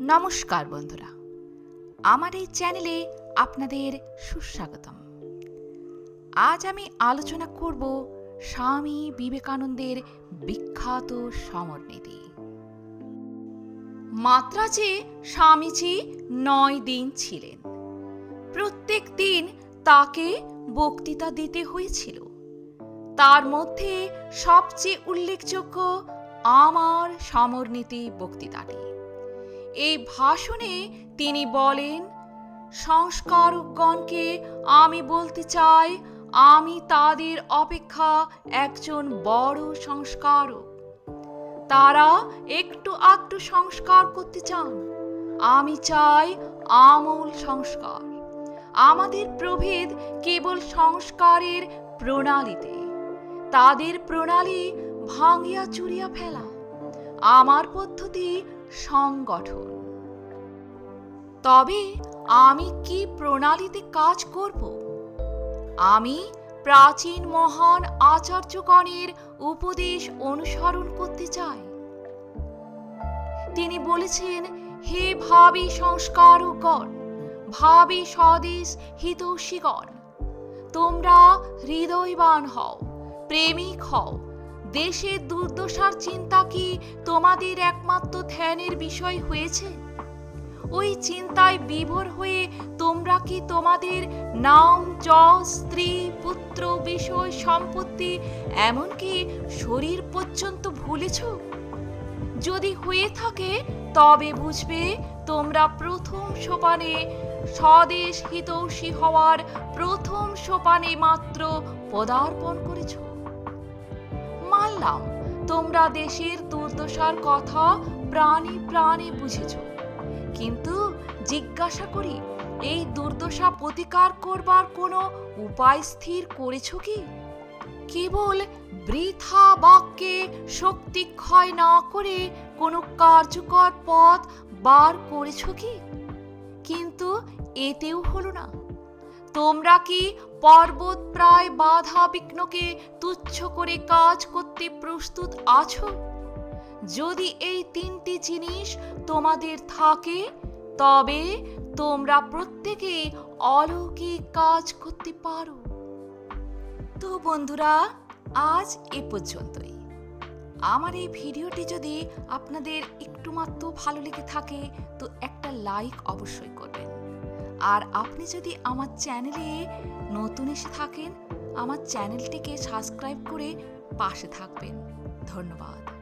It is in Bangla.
নমস্কার বন্ধুরা। আমার এই চ্যানেলে আপনাদের সুস্বাগতম। আজ আমি আলোচনা করব স্বামী বিবেকানন্দের বিখ্যাত সমরনীতি। মাত্রাজে স্বামীজি নয় দিন ছিলেন। প্রত্যেক দিন তাকে বক্তৃতা দিতে হয়েছিল। তার মধ্যে সবচেয়ে উল্লেখযোগ্য আমার সমরনীতি বক্তৃতাটি। এই ভাষণে তিনি বলেন, সংস্কারকগণকে আমি বলতে চাই, আমি তাদের অপেক্ষা একজন বড় সংস্কারক। তারা একটু আধটু সংস্কার করতে চান। আমি চাই আমূল সংস্কার। আমাদের প্রভেদ কেবল সংস্কারের প্রণালীতে। তাদের প্রণালী ভাঙিয়া চুরিয়া ফেলা। আমার পদ্ধতি সংগঠন। তবে আমি কি প্রণালীতে কাজ করব? আমি প্রাচীন মহান আচার্যগণের উপদেশ অনুসরণ করতে চাই। তিনি বলেছেন, হে ভাবি সংস্কারকগণ, ভাবি স্বদেশ হিতৈষীগণ, তোমরা হৃদয়বান হও, প্রেমিক হও দেশের দুর্দশার চিন্তা কি তোমাদের একমাত্র ধ্যানের বিষয় হয়েছে? ওই চিন্তায় বিভোর হয়ে তোমরা কি তোমাদের নাম, যশ, স্ত্রী, পুত্র, বিষয়, সম্পত্তি, এমনকি শরীর পর্যন্ত ভুলেছ? যদি হয়ে থাকে, তবে বুঝবে তোমরা প্রথম সোপানে স্বদেশ হিতৈষী হওয়ার প্রথম সোপানে মাত্র পদার্পণ করেছ। মানলাম, তোমরা দেশের দুর্দশার কথা প্রাণে প্রাণে বুঝেছ। কিন্তু জিজ্ঞাসা করি, এই দুর্দশা প্রতিকার করবার কোনো উপায় স্থির করেছ কি? কেবল বৃথা বাক্যে শক্তি ক্ষয় না করে কোনো কার্যকর পথ বার করেছ কি? কিন্তু এতেও হলো না। তোমরা কি পর্বত প্রায় বাধা বিঘ্নকে তুচ্ছ করে কাজ করতে প্রস্তুত আছো? যদি এই তিনটি জিনিস তোমাদের থাকে, তবে তোমরা প্রত্যেকে অলৌকিক কাজ করতে পারো। তো বন্ধুরা, আজ এ পর্যন্তই। আমার এই ভিডিওটি যদি আপনাদের একটু মাত্র ভালো লেগে থাকে, তো একটা লাইক অবশ্যই করবেন। আর আপনি যদি আমার চ্যানেলে নতুন এসে থাকেন, আমার চ্যানেলটিকে সাবস্ক্রাইব করে পাশে থাকবেন। ধন্যবাদ।